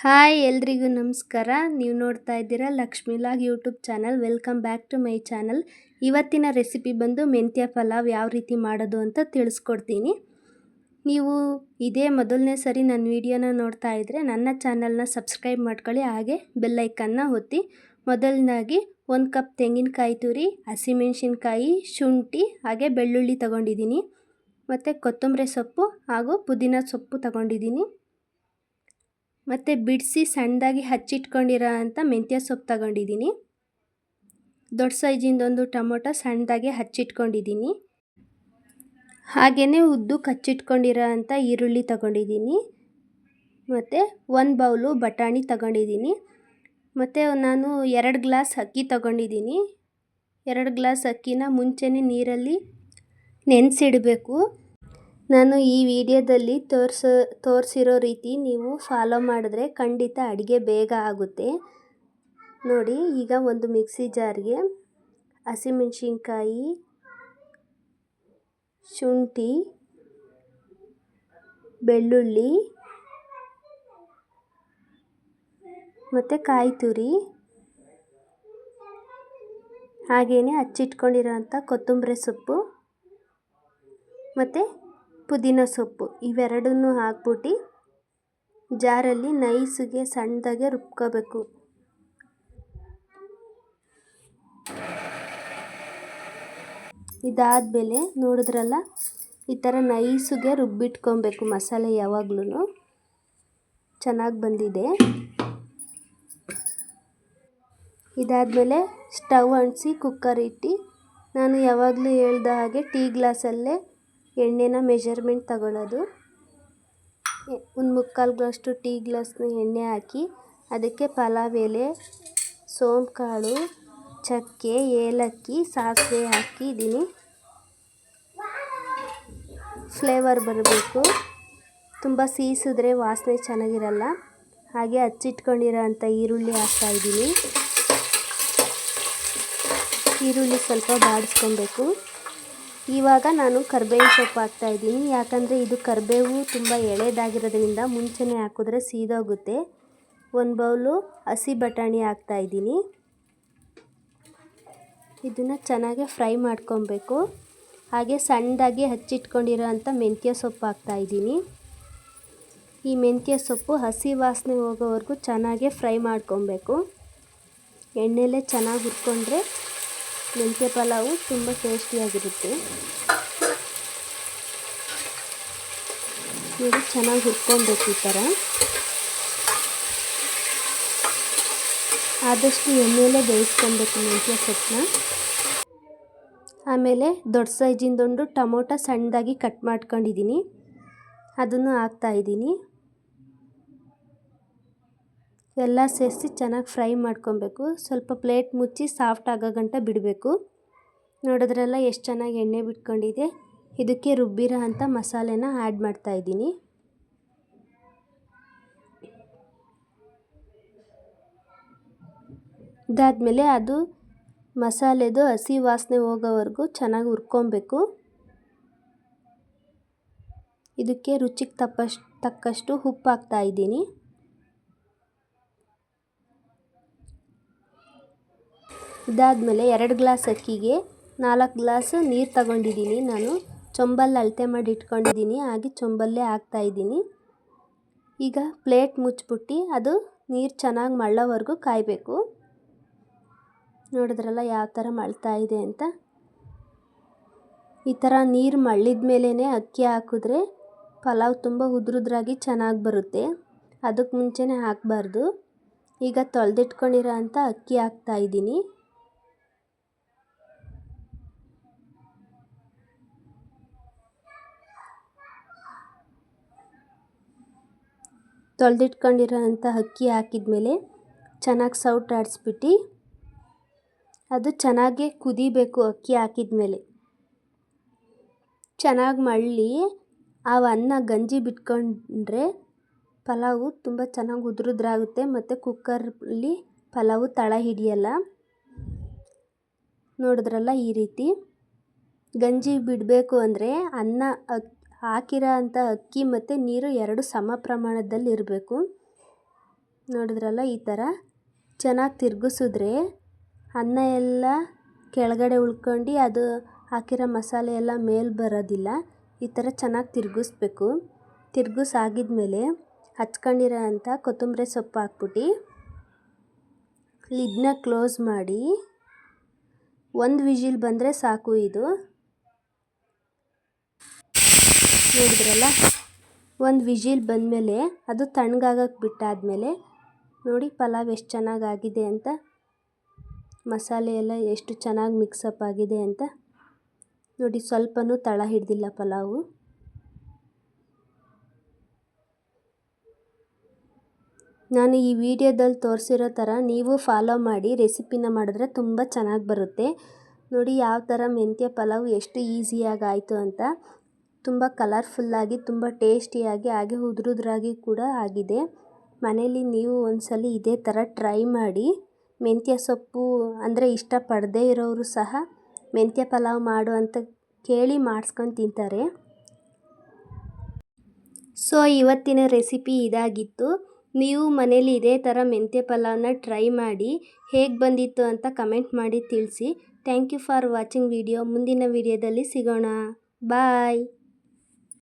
Hi ಎಲ್ರಿಗೂ ನಮಸ್ಕಾರ. ನೀವು ನೋಡ್ತಾ ಇದ್ದೀರಾ ಲಕ್ಷ್ಮೀಲಾಗ್ YouTube channel. Welcome back to my channel ಇವತ್ತಿನ ರೆಸಿಪಿ ಬಂದು ಮೆಂತ್ಯ ಪಲಾವ್ ಯಾವ ರೀತಿ ಮಾಡೋದು ಅಂತ ತಿಳಿಸ್ಕೊಡ್ತೀನಿ. ನೀವು ಇದೇ ಮೊದಲನೇ ಸರಿ ನನ್ನ ವಿಡಿಯೋನ ನೋಡ್ತಾ ಇದ್ದರೆ ನನ್ನ ಚಾನಲ್ನ ಸಬ್ಸ್ಕ್ರೈಬ್ ಮಾಡ್ಕೊಳ್ಳಿ. ಹಾಗೆ ಬೆಲ್ಲೈಕನ್ನ ಒತ್ತಿ. ಮೊದಲನಾಗಿ ಒಂದು ಕಪ್ ತೆಂಗಿನಕಾಯಿ ತುರಿ, ಹಸಿಮೆಣಸಿನ್ಕಾಯಿ, ಶುಂಠಿ, ಹಾಗೆ ಬೆಳ್ಳುಳ್ಳಿ ತಗೊಂಡಿದ್ದೀನಿ. ಮತ್ತು ಕೊತ್ತಂಬರಿ ಸೊಪ್ಪು ಹಾಗೂ ಪುದೀನ ಸೊಪ್ಪು ತಗೊಂಡಿದ್ದೀನಿ. ಮತ್ತು ಬಿಡಿಸಿ ಸಣ್ಣದಾಗಿ ಹಚ್ಚಿಟ್ಕೊಂಡಿರೋ ಅಂಥ ಮೆಂತ್ಯ ಸೊಪ್ಪು ತಗೊಂಡಿದ್ದೀನಿ. ದೊಡ್ಡ ಸೈಜಿಂದೊಂದು ಟೊಮೊಟೊ ಸಣ್ಣದಾಗಿ ಹಚ್ಚಿಟ್ಕೊಂಡಿದ್ದೀನಿ. ಹಾಗೆಯೇ ಉದ್ದು ಕಚ್ಚಿಟ್ಕೊಂಡಿರೋ ಅಂಥ ಈರುಳ್ಳಿ ತಗೊಂಡಿದ್ದೀನಿ. ಮತ್ತು ಒಂದು ಬೌಲು ಬಟಾಣಿ ತಗೊಂಡಿದ್ದೀನಿ. ಮತ್ತು ನಾನು ಎರಡು ಗ್ಲಾಸ್ ಅಕ್ಕಿ ತಗೊಂಡಿದ್ದೀನಿ. ಎರಡು ಗ್ಲಾಸ್ ಅಕ್ಕಿನ ಮುಂಚೆನೇ ನೀರಲ್ಲಿ ನೆನೆಸಿಡಬೇಕು. ನಾನು ಈ ವಿಡಿಯೋದಲ್ಲಿ ತೋರಿಸೋ, ತೋರಿಸಿರೋ ರೀತಿ ನೀವು ಫಾಲೋ ಮಾಡಿದ್ರೆ ಖಂಡಿತ ಅಡುಗೆ ಬೇಗ ಆಗುತ್ತೆ. ನೋಡಿ, ಈಗ ಒಂದು ಮಿಕ್ಸಿ ಜಾರ್ಗೆ ಹಸಿಮೆಣ್ಸಿನ್ಕಾಯಿ, ಶುಂಠಿ, ಬೆಳ್ಳುಳ್ಳಿ ಮತ್ತು ಕಾಯಿ ತುರಿ ಹಾಗೆಯೇ ಹಚ್ಚಿಟ್ಕೊಂಡಿರೋಂಥ ಕೊತ್ತಂಬರಿ ಸೊಪ್ಪು ಮತ್ತು ಪುದೀನ ಸೊಪ್ಪು ಇವೆರಡನ್ನೂ ಹಾಕ್ಬಿಟ್ಟು ಜಾರಲ್ಲಿ ನೈಸಿಗೆ ಸಣ್ಣದಾಗೆ ರುಬ್ಕೋಬೇಕು. ಇದಾದಮೇಲೆ ನೋಡಿದ್ರಲ್ಲ, ಈ ಥರ ನೈಸಿಗೆ ರುಬ್ಬಿಟ್ಕೊಬೇಕು ಮಸಾಲೆ ಯಾವಾಗ್ಲೂ ಚೆನ್ನಾಗಿ ಬಂದಿದೆ. ಇದಾದಮೇಲೆ ಸ್ಟವ್ ಅಂಟಿಸಿ ಕುಕ್ಕರ್ ಇಟ್ಟು ನಾನು ಯಾವಾಗಲೂ ಹೇಳ್ದ ಹಾಗೆ ಟೀ ಗ್ಲಾಸಲ್ಲೇ ಎಣ್ಣೆನ ಮೆಜರ್ಮೆಂಟ್ ತಗೊಳ್ಳೋದು ಒಂದು ಮುಕ್ಕಾಲು ಗ್ಲಾಸ್ಟು ಟೀ ಗ್ಲಾಸ್ನ ಎಣ್ಣೆ ಹಾಕಿ ಅದಕ್ಕೆ ಪಲಾವ್ ಎಲೆ ಸೋಂಪು ಚಕ್ಕೆ, ಏಲಕ್ಕಿ, ಸಾಸಿವೆ ಹಾಕಿದ್ದೀನಿ ಫ್ಲೇವರ್ ಬರಬೇಕು. ತುಂಬ ಸೀಸಿದ್ರೆ ವಾಸನೆ ಚೆನ್ನಾಗಿರಲ್ಲ. ಹಾಗೆ ಹಚ್ಚಿಟ್ಕೊಂಡಿರೋ ಈರುಳ್ಳಿ ಹಾಕ್ತಾಯಿದ್ದೀನಿ ಈರುಳ್ಳಿ ಸ್ವಲ್ಪ ಬಾಡಿಸ್ಕೊಬೇಕು. ಇವಾಗ ನಾನು ಕರ್ಬೇವಿನ ಸೊಪ್ಪು ಹಾಕ್ತಾಯಿದ್ದೀನಿ ಯಾಕಂದರೆ ಇದು ಕರಿಬೇವು ತುಂಬ ಎಳೆದಾಗಿರೋದ್ರಿಂದ ಮುಂಚೆನೇ ಹಾಕಿದ್ರೆ ಸೀದೋಗುತ್ತೆ. ಒಂದು ಬೌಲು ಹಸಿ ಬಟಾಣಿ ಹಾಕ್ತಾಯಿದ್ದೀನಿ ಇದನ್ನು ಚೆನ್ನಾಗಿ ಫ್ರೈ ಮಾಡ್ಕೊಬೇಕು. ಹಾಗೆ ಸಣ್ಣದಾಗಿ ಹಚ್ಚಿಟ್ಕೊಂಡಿರೋ ಅಂಥ ಮೆಂತ್ಯ ಸೊಪ್ಪು ಹಾಕ್ತಾಯಿದ್ದೀನಿ ಈ ಮೆಂತ್ಯ ಸೊಪ್ಪು ಹಸಿ ವಾಸನೆ ಹೋಗೋವರೆಗೂ ಚೆನ್ನಾಗೆ ಫ್ರೈ ಮಾಡ್ಕೊಬೇಕು. ಎಣ್ಣೆಲೇ ಚೆನ್ನಾಗಿ ಹುರ್ಕೊಂಡ್ರೆ ಮೆಂತ್ಯ ಪಲಾವು ತುಂಬ ಟೇಸ್ಟಿಯಾಗಿರುತ್ತೆ. ನೋಡಿ, ಚೆನ್ನಾಗಿ ಹುರ್ಕೊಬೇಕು ಈ ಥರ. ಆದಷ್ಟು ಎಣ್ಣೆಯಲ್ಲೇ ಬೇಯಿಸ್ಕೊಬೇಕು ಮೆಂತ್ಯ ಸೊಪ್ಪನ್ನ. ಆಮೇಲೆ ದೊಡ್ಡ ಸೈಜಿಂದೊಂದು ಟೊಮೊಟೊ ಸಣ್ಣದಾಗಿ ಕಟ್ ಮಾಡ್ಕೊಂಡಿದ್ದೀನಿ. ಅದನ್ನು ಹಾಕ್ತಾಯಿದ್ದೀನಿ ಎಲ್ಲ ಸೇರಿಸಿ ಚೆನ್ನಾಗಿ ಫ್ರೈ ಮಾಡ್ಕೊಬೇಕು. ಸ್ವಲ್ಪ ಪ್ಲೇಟ್ ಮುಚ್ಚಿ ಸಾಫ್ಟ್ ಆಗೋ ಗಂಟ ಬಿಡಬೇಕು. ನೋಡಿದ್ರೆಲ್ಲ ಎಷ್ಟು ಚೆನ್ನಾಗಿ ಎಣ್ಣೆ ಬಿಟ್ಕೊಂಡಿದೆ. ಇದಕ್ಕೆ ರುಬ್ಬಿರೋ ಅಂಥ ಮಸಾಲೆನ ಆ್ಯಡ್ ಮಾಡ್ತಾಯಿದ್ದೀನಿ ಇದಾದಮೇಲೆ ಅದು ಮಸಾಲೆದು ಹಸಿ ವಾಸನೆ ಹೋಗೋವರೆಗೂ ಚೆನ್ನಾಗಿ ಹುರ್ಕೊಬೇಕು. ಇದಕ್ಕೆ ರುಚಿಗೆ ತಪ್ಪಷ್ಟು ತಕ್ಕಷ್ಟು ಉಪ್ಪು ಹಾಕ್ತಾಯಿದ್ದೀನಿ ಇದಾದಮೇಲೆ ಎರಡು ಗ್ಲಾಸ್ ಅಕ್ಕಿಗೆ ನಾಲ್ಕು ಗ್ಲಾಸ್ ನೀರು ತಗೊಂಡಿದ್ದೀನಿ ನಾನು. ಚೊಂಬಲ್ಲಿ ಅಳತೆ ಮಾಡಿ ಇಟ್ಕೊಂಡಿದ್ದೀನಿ, ಹಾಗೆ ಚೊಂಬಲ್ಲೇ ಹಾಕ್ತಾಯಿದ್ದೀನಿ ಈಗ ಪ್ಲೇಟ್ ಮುಚ್ಚಿಬಿಟ್ಟು ಅದು ನೀರು ಚೆನ್ನಾಗಿ ಮಳ್ಳೋವರೆಗೂ ಕಾಯಬೇಕು. ನೋಡಿದ್ರಲ್ಲ ಯಾವ ಥರ ಮಳ್ತಾ ಇದೆ ಅಂತ. ಈ ಥರ ನೀರು ಮಳ್ಳಿದ ಮೇಲೇ ಅಕ್ಕಿ ಹಾಕಿದ್ರೆ ಪಲಾವ್ ತುಂಬ ಉದ್ರುದ್ರಾಗಿ ಚೆನ್ನಾಗಿ ಬರುತ್ತೆ. ಅದಕ್ಕೆ ಮುಂಚೆನೇ ಹಾಕಬಾರ್ದು. ಈಗ ತೊಳೆದಿಟ್ಕೊಂಡಿರೋ ಅಂಥ ಅಕ್ಕಿ ಹಾಕ್ತಾಯಿದ್ದೀನಿ ತೊಳೆದಿಟ್ಕೊಂಡಿರೋ ಅಂಥ ಅಕ್ಕಿ ಹಾಕಿದ್ಮೇಲೆ ಚೆನ್ನಾಗಿ ಸೌಟ್ ಆಡಿಸ್ಬಿಟ್ಟು ಅದು ಚೆನ್ನಾಗೇ ಕುದಿಬೇಕು ಅಕ್ಕಿ ಹಾಕಿದ್ಮೇಲೆ. ಚೆನ್ನಾಗಿ ಮಳ್ಳಿ ಆ ಅನ್ನ ಗಂಜಿ ಬಿಟ್ಕೊಂಡ್ರೆ ಪಲಾವು ತುಂಬ ಚೆನ್ನಾಗಿ ಉದುರುದ್ರಾಗುತ್ತೆ ಮತ್ತು ಕುಕ್ಕರಲ್ಲಿ ಪಲಾವು ತಳ ಹಿಡಿಯಲ್ಲ. ನೋಡಿದ್ರಲ್ಲ ಈ ರೀತಿ. ಗಂಜಿ ಬಿಡಬೇಕು ಅಂದರೆ ಅನ್ನ ಹಾಕಿರೋ ಅಕ್ಕಿ ಮತ್ತು ನೀರು ಎರಡು ಸಮ ಪ್ರಮಾಣದಲ್ಲಿ ಇರಬೇಕು ನೋಡಿದ್ರಲ್ಲ ಈ ಥರ ಚೆನ್ನಾಗಿ ತಿರುಗಿಸಿದ್ರೆ ಅನ್ನ ಎಲ್ಲ ಕೆಳಗಡೆ ಉಳ್ಕೊಂಡು ಅದು ಹಾಕಿರೋ ಮಸಾಲೆ ಎಲ್ಲ ಮೇಲೆ ಬರೋದಿಲ್ಲ. ಈ ಥರ ಚೆನ್ನಾಗಿ ತಿರುಗಿಸ್ಬೇಕು. ತಿರುಗಿಸಾಗಿದ್ಮೇಲೆ ಹಚ್ಕೊಂಡಿರೋ ಅಂಥ ಕೊತ್ತಂಬರಿ ಸೊಪ್ಪು ಹಾಕ್ಬಿಟ್ಟು ಲಿಡ್ನ ಕ್ಲೋಸ್ ಮಾಡಿ ಒಂದು ವಿಜಿಲ್ ಬಂದರೆ ಸಾಕು ಇದು. ನೋಡಿದ್ರಲ್ಲ ಒಂದು ವಿಜಿಲ್ ಬಂದಮೇಲೆ ಅದು ತಣ್ಣಗಾಗಕ್ಕೆ ಬಿಟ್ಟಾದಮೇಲೆ ನೋಡಿ ಪಲಾವ್ ಎಷ್ಟು ಚೆನ್ನಾಗಾಗಿದೆ ಅಂತ, ಮಸಾಲೆ ಎಲ್ಲ ಎಷ್ಟು ಚೆನ್ನಾಗಿ ಮಿಕ್ಸಪ್ ಆಗಿದೆ ಅಂತ ನೋಡಿ ಸ್ವಲ್ಪನೂ ತಳ ಹಿಡ್ದಿಲ್ಲ ಪಲಾವು. ನಾನು ಈ ವಿಡಿಯೋದಲ್ಲಿ ತೋರಿಸಿರೋ ಥರ ನೀವು ಫಾಲೋ ಮಾಡಿ, ರೆಸಿಪಿನ ಮಾಡಿದ್ರೆ ತುಂಬ ಚೆನ್ನಾಗಿ ಬರುತ್ತೆ. ನೋಡಿ ಯಾವ ಥರ ಮೆಂತ್ಯ ಪಲಾವ್ ಎಷ್ಟು ಈಸಿಯಾಗಿ ಆಯಿತು ಅಂತ ತುಂಬ ಕಲರ್ಫುಲ್ಲಾಗಿ ತುಂಬ ಟೇಸ್ಟಿಯಾಗಿ ಹಾಗೆ ಉದುರುದ್ರಾಗಿ ಕೂಡ ಆಗಿದೆ. ಮನೇಲಿ ನೀವು ಒಂದ್ಸಲ ಇದೇ ಥರ ಟ್ರೈ ಮಾಡಿ. ಮೆಂತ್ಯ ಸೊಪ್ಪು ಅಂದರೆ ಇಷ್ಟಪಡದೇ ಇರೋರು ಸಹ ಮೆಂತ್ಯ ಪಲಾವ್ ಮಾಡು ಅಂತ ಕೇಳಿ ಮಾಡಿಸ್ಕೊಂಡು ತಿಂತಾರೆ. ಸೊ ಇವತ್ತಿನ ರೆಸಿಪಿ ಇದಾಗಿತ್ತು. ನೀವು ಮನೇಲಿ ಇದೇ ಥರ ಮೆಂತ್ಯ ಪಲಾವ್ನ ಟ್ರೈ ಮಾಡಿ ಹೇಗೆ ಬಂದಿತ್ತು ಅಂತ ಕಮೆಂಟ್ ಮಾಡಿ ತಿಳಿಸಿ. Thank you for watching video ಮುಂದಿನ ವಿಡಿಯೋದಲ್ಲಿ ಸಿಗೋಣ. ಬಾಯ್